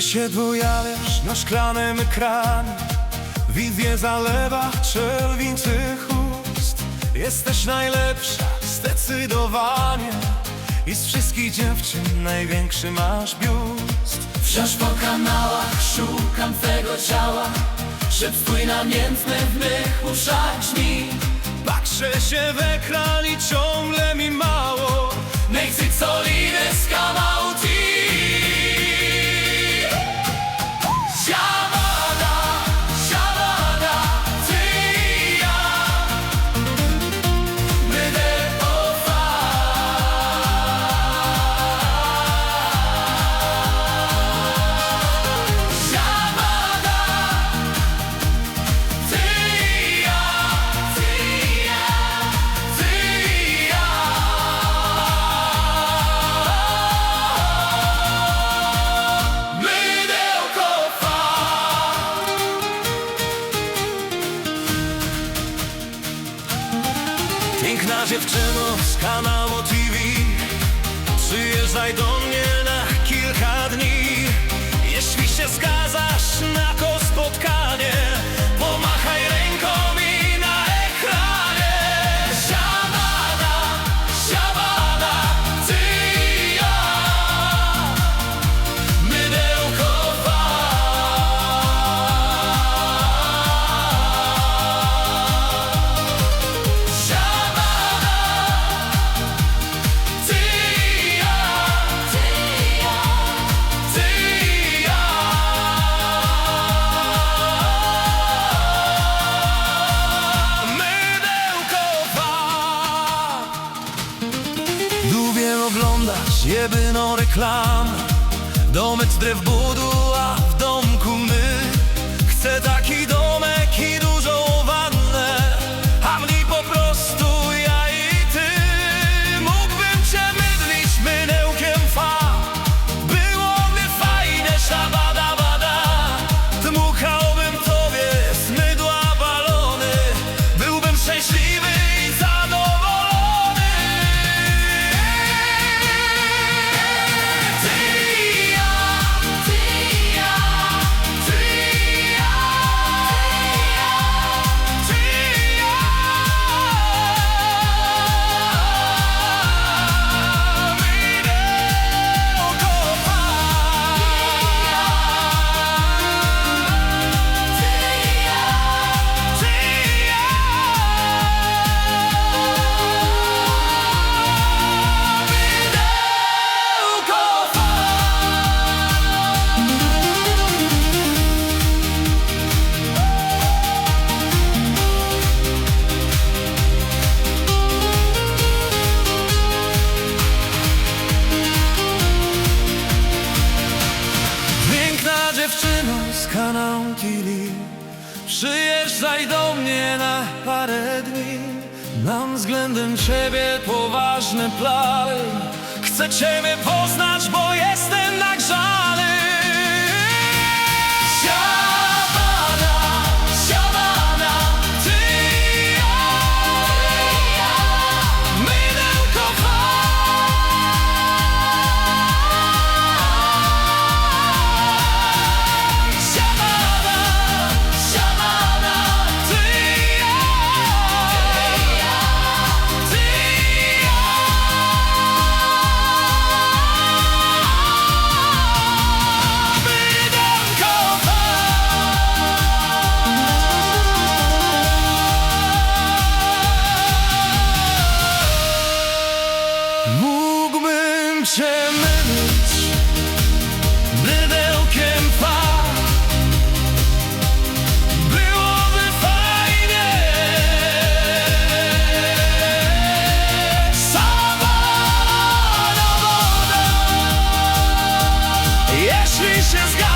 Gdy się pojawiasz na szklanym ekranie Wizję zalewa czerwińcych ust. Jesteś najlepsza, zdecydowanie I z wszystkich dziewczyn największy masz biust. Wciąż po kanałach szukam twego ciała. Szept twój namiętny w mych uszach Patrzę się w ekran i ciągle mi mało. Nejsi co lider z kanału Piękna dziewczyno z kanału TV Przyjeżdżaj do mnie oglądać jedyną reklamę. Domek z drew budu, a w domku my. Chcę taki domek kanału TV Przyjeżdżaj do mnie na parę dni. Mam względem ciebie poważne plany Chcę ciebie poznać, bo jestem nagrzany Siamada, she's got